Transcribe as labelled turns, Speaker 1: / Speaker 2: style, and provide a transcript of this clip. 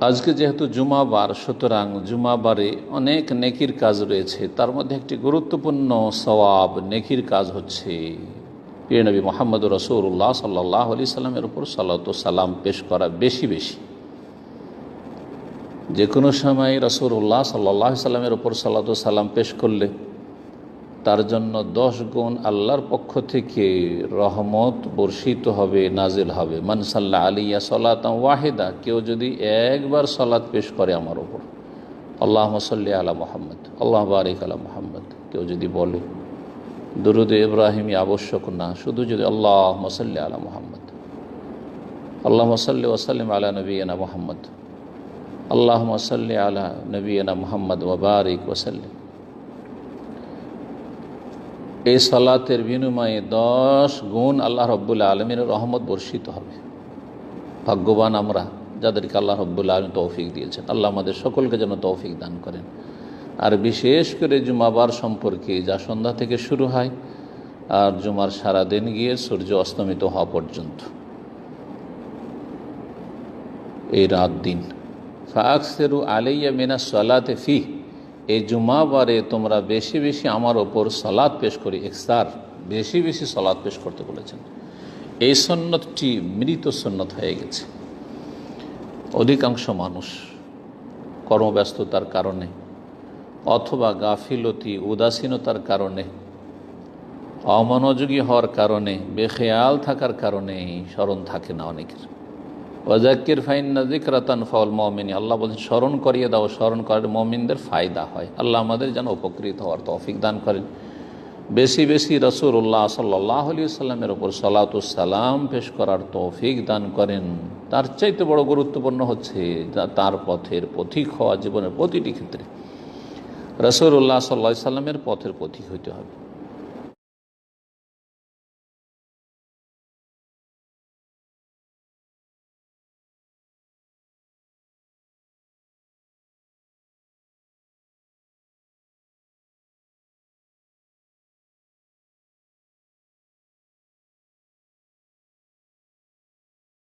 Speaker 1: আজকে যেহেতু জুমাবার, সুতরাং জুমাবারে অনেক নেকির কাজ রয়েছে, তার মধ্যে একটি গুরুত্বপূর্ণ সওয়াব নেকির কাজ হচ্ছে। প্রিয় নবী মোহাম্মদ রসৌল্লাহ সাল্লাহ আলি সাল্লামের উপর সাল্লাত সালাম পেশ করা বেশি বেশি। যে কোনো সময় রসৌল্লাহ সাল্লাহ সাল্লামের উপর সাল্লাত সালাম পেশ করলে তার জন্য দশ গুণ আল্লাহর পক্ষ থেকে রহমত বর্ষিত হবে, নাজিল হবে। মানসাল্লাহ আলিয়া সলাত ওয়াহেদা, কেউ যদি একবার সলাৎ পেশ করে আমার ওপর আল্লাহ মসল্লি আলা মোহাম্মদ, আল্লাহ বারিক আলা মোহাম্মদ, কেউ যদি বলে, দরুদ ইব্রাহিমী আবশ্যক না, শুধু যদি আল্লাহ মসল্লি আলা মোহাম্মদ। আল্লাহ মসল্লি ওসাল্লিম আলা নবীনা মোহাম্মদ। আল্লাহ মসল্লি আলা নবীনা মোহাম্মদ ওবারিক ওসাল্লিম এই সালাতের বিনিময়ে দশ গুণ আল্লাহ রব্বুল্লা আলমীর রহমত বর্ষিত হবে। ভাগ্যবান আমরা, যাদেরকে আল্লাহ রব্বুল্লা আলম তৌফিক দিয়েছেন। আল্লাহ আমাদের সকলকে যেন তৌফিক দান করেন। আর বিশেষ করে জুমাবার সম্পর্কে যা সন্ধ্যা থেকে শুরু হয়, আর জুমার সারা দিন গিয়ে সূর্য অস্তমিত হওয়া পর্যন্ত। এই রাত দিন। ফাকসেরু আলাইয়া মিনা সালাতে ফি। এই জুমাবারে তোমরা বেশি বেশি আমার ওপর সলাদ পেশ করি একসার বেশি বেশি সলাদ পেশ করতে বলেছেন। এই সন্ন্যতটি মৃত সন্ন্যত হয়ে গেছে। অধিকাংশ মানুষ কর্মব্যস্ততার কারণে অথবা গাফিলতি, উদাসীনতার কারণে, অমনোযোগী হওয়ার কারণে, বেখেয়াল থাকার কারণে স্মরণ থাকে না অনেকের। ওজাক্কির ফাইন নাজিক রাতান ফল মমিনী আল্লাহ বলছেন, স্মরণ করিয়ে দাও, স্মরণ করার মমিনদের ফায়দা হয়। আল্লাহ আমাদের যেন উপকৃত হওয়ার তৌফিক দান করেন। বেশি বেশি রসুল্লাহ সাল্লাহ আলি সাল্লামের ওপর সালাতুসালাম পেশ করার তৌফিক দান করেন। তার চাইতে বড় গুরুত্বপূর্ণ হচ্ছে তার পথের পথিক হওয়া জীবনের প্রতিটি ক্ষেত্রে। রসুল্লাহ সাল্লা সাল্লামের পথের পথিক হইতে হবে।